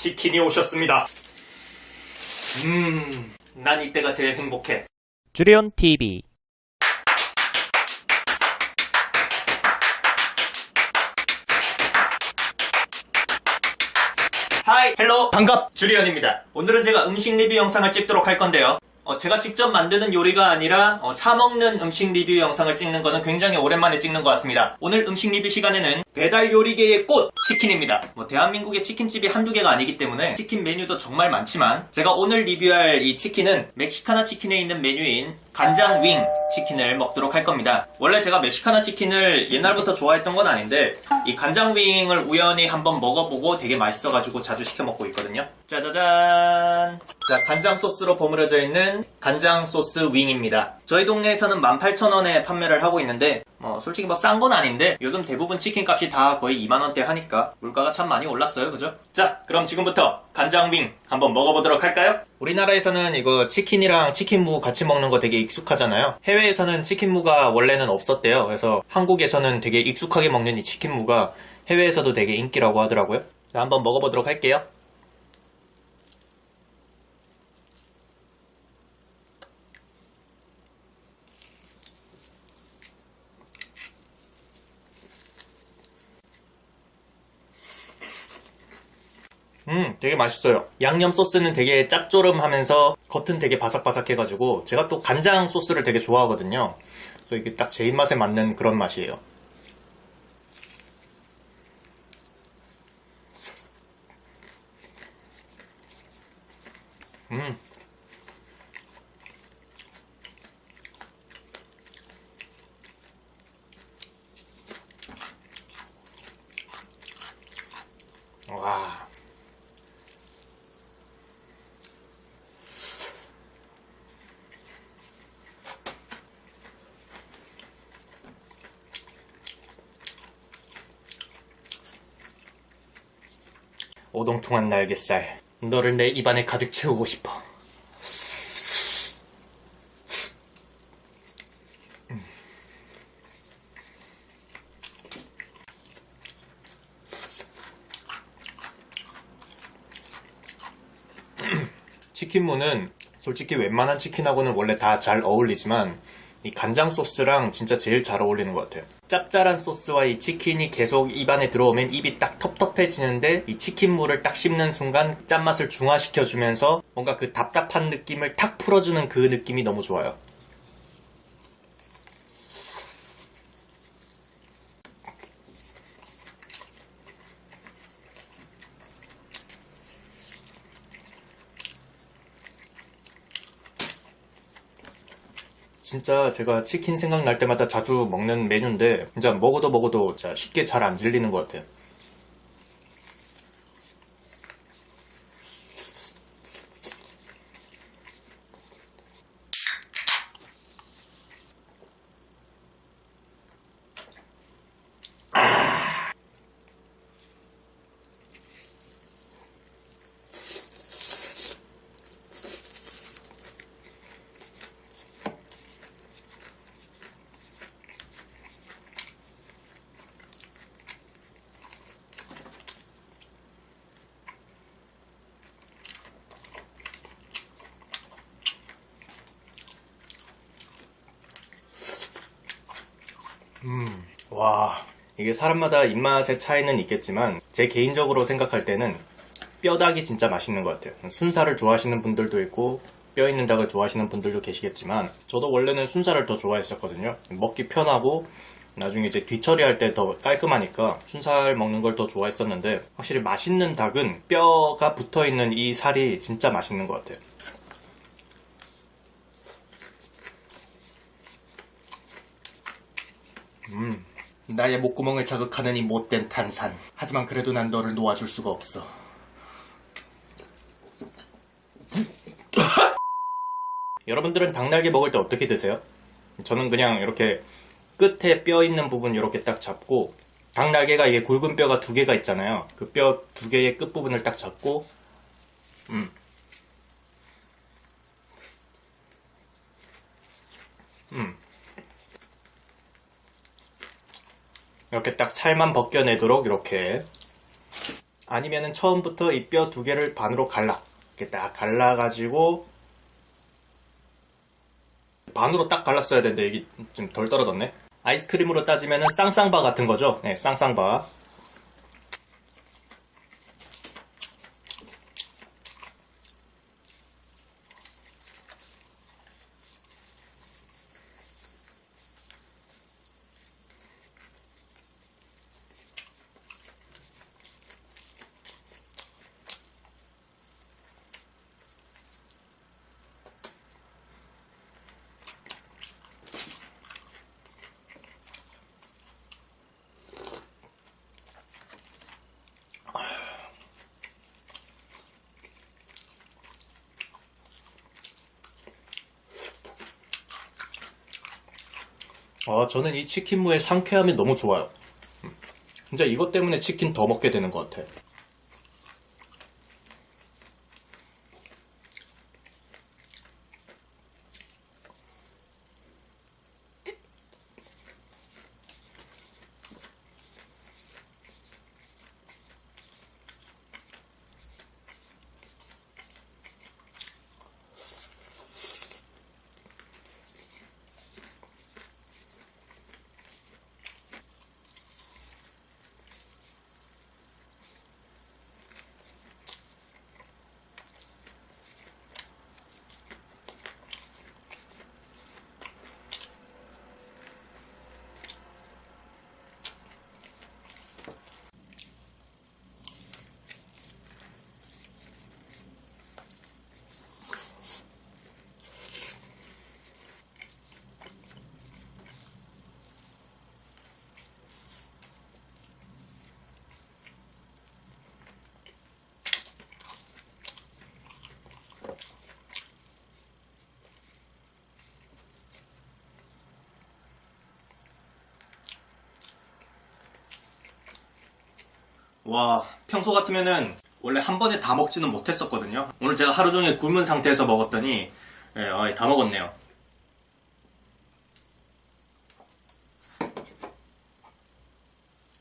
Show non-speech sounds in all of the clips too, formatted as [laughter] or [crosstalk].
치킨이 오셨습니다. 음, 난 이때가 제일 행복해. 주리온 TV 하이, 헬로, 반갑, 주리언입니다. 오늘은 제가 음식 리뷰 영상을 찍도록 할 건데요. 어, 제가 직접 만드는 요리가 아니라 어, 사먹는 음식 리뷰 영상을 찍는 거는 굉장히 오랜만에 찍는 것 같습니다. 오늘 음식 리뷰 시간에는 배달 요리계의 꽃 치킨입니다. 뭐 대한민국의 치킨집이 한두 개가 아니기 때문에 치킨 메뉴도 정말 많지만 제가 오늘 리뷰할 이 치킨은 멕시카나 치킨에 있는 메뉴인 간장 윙 치킨을 먹도록 할 겁니다. 원래 제가 멕시카나 치킨을 옛날부터 좋아했던 건 아닌데 이 간장 윙을 우연히 한번 먹어보고 되게 맛있어가지고 자주 시켜 먹고 있거든요. 짜자잔. 자, 간장 소스로 버무려져 있는 간장 소스 윙입니다. 저희 동네에서는 18,000원에 판매를 하고 있는데 뭐 솔직히 뭐 싼 건 아닌데 요즘 대부분 치킨 값이 다 거의 2만원대 하니까 물가가 참 많이 올랐어요. 그죠? 자 그럼 지금부터 간장윙 한번 먹어보도록 할까요? 우리나라에서는 이거 치킨이랑 치킨무 같이 먹는 거 되게 익숙하잖아요. 해외에서는 치킨무가 원래는 없었대요. 그래서 한국에서는 되게 익숙하게 먹는 이 치킨무가 해외에서도 되게 인기라고 하더라고요. 자 한번 먹어보도록 할게요 음, 되게 맛있어요. 양념 소스는 되게 짭조름하면서 겉은 되게 바삭바삭해가지고 제가 또 간장 소스를 되게 좋아하거든요. 그래서 이게 딱 제 입맛에 맞는 그런 맛이에요. 음. 오동통한 날갯살. 너를 내 입안에 가득 채우고 싶어. 음. [clears throat] 치킨무는 솔직히 웬만한 치킨하고는 원래 다 잘 어울리지만 이 간장 소스랑 진짜 제일 잘 어울리는 것 같아요. 짭짤한 소스와 이 치킨이 계속 입안에 들어오면 입이 딱 텁텁해지는데 이 치킨무를 딱 씹는 순간 짠맛을 중화시켜주면서 뭔가 그 답답한 느낌을 탁 풀어주는 그 느낌이 너무 좋아요. 진짜 제가 치킨 생각날 때마다 자주 먹는 메뉴인데 진짜 먹어도 먹어도 진짜 쉽게 잘 안 질리는 것 같아요. 와, 이게 사람마다 입맛의 차이는 있겠지만 제 개인적으로 생각할 때는 뼈닭이 진짜 맛있는 것 같아요. 순살을 좋아하시는 분들도 있고 뼈 있는 닭을 좋아하시는 분들도 계시겠지만 저도 원래는 순살을 더 좋아했었거든요. 먹기 편하고 나중에 이제 뒤처리할 때 더 깔끔하니까 순살 먹는 걸 더 좋아했었는데 확실히 맛있는 닭은 뼈가 붙어 있는 이 살이 진짜 맛있는 것 같아요. 나의 목구멍을 자극하는 이 못된 탄산. 하지만 그래도 난 너를 놓아줄 수가 없어. 여러분들은 닭날개 먹을 때 어떻게 드세요? 저는 그냥 이렇게 끝에 뼈 있는 부분 이렇게 딱 잡고 닭날개가 이게 굵은 뼈가 두 개가 있잖아요. 그 뼈 두 개의 끝 부분을 딱 잡고 음. 음. 이렇게 딱 살만 벗겨내도록 이렇게 아니면은 처음부터 이 뼈 두 개를 반으로 갈라. 이렇게 딱 갈라가지고 반으로 딱 갈랐어야 되는데 이게 좀 덜 떨어졌네. 아이스크림으로 따지면은 쌍쌍바 같은 거죠. 네, 쌍쌍바. 아, 저는 이 치킨무의 상쾌함이 너무 좋아요. 음. 진짜 이것 때문에 치킨 더 먹게 되는 것 같아. 와, 평소 같으면은 원래 한 번에 다 먹지는 못했었거든요. 오늘 제가 하루 종일 굶은 상태에서 먹었더니 예, 아, 다 먹었네요.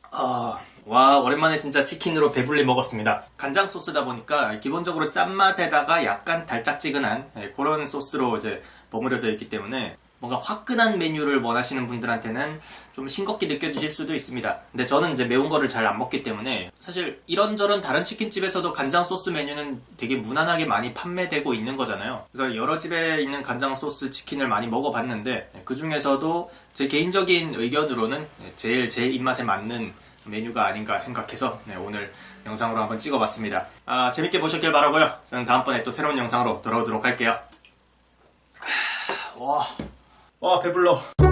아, 와, 오랜만에 진짜 치킨으로 배불리 먹었습니다. 간장 소스다 보니까 기본적으로 짠맛에다가 약간 달짝지근한 예, 그런 소스로 이제 버무려져 있기 때문에 뭔가 화끈한 메뉴를 원하시는 분들한테는 좀 싱겁게 느껴지실 수도 있습니다. 근데 저는 이제 매운 거를 잘 안 먹기 때문에 사실 이런저런 다른 치킨집에서도 간장 소스 메뉴는 되게 무난하게 많이 판매되고 있는 거잖아요. 그래서 여러 집에 있는 간장 소스 치킨을 많이 먹어봤는데 그 중에서도 제 개인적인 의견으로는 제일 제 입맛에 맞는 메뉴가 아닌가 생각해서 네, 오늘 영상으로 한번 찍어봤습니다. 아, 재밌게 보셨길 바라고요. 저는 다음번에 또 새로운 영상으로 돌아오도록 할게요. 와, 와 배불러.